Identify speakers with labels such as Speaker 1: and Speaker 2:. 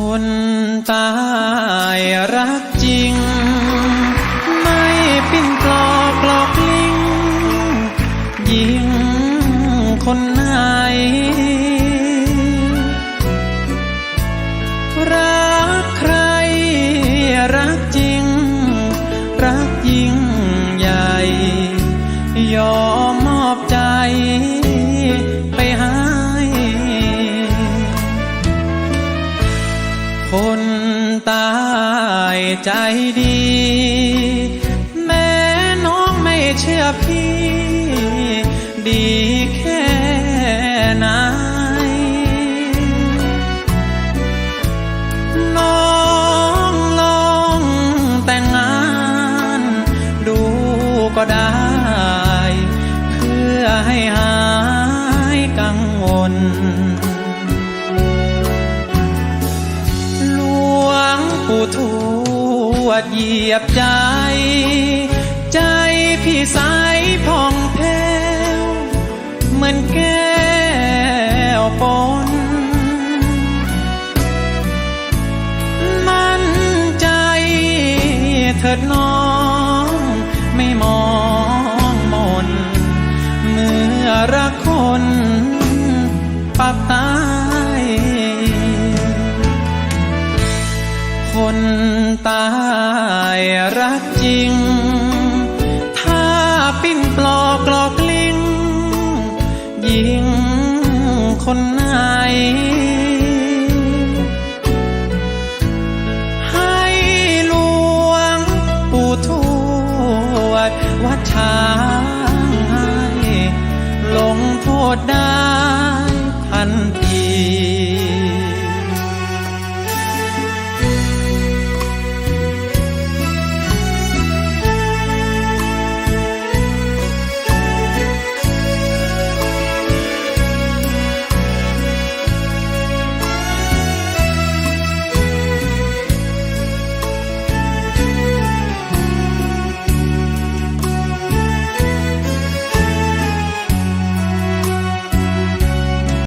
Speaker 1: คนตายรักจริง ไม่ปิ้นปลอกหลอกลิง ยิงคนไหนรัก คนตายใจดี แม้น้องไม่เชื่อพี่ ดีแค่ไหนน้องลองแต่งงาน ดูก็ได้ เพื่อให้หายกังวล ดเหยียบใจ ใจพี่สายพองแผ้วเหมือนแก้วปนมั่นใจเถิดน้อง คนตายรักจริง ถ้าปิ้นปลอกลอกลิงยิงคนไหน ให้หลวงปู่ทวดวัดช้างให้ลงโทษได้ทันที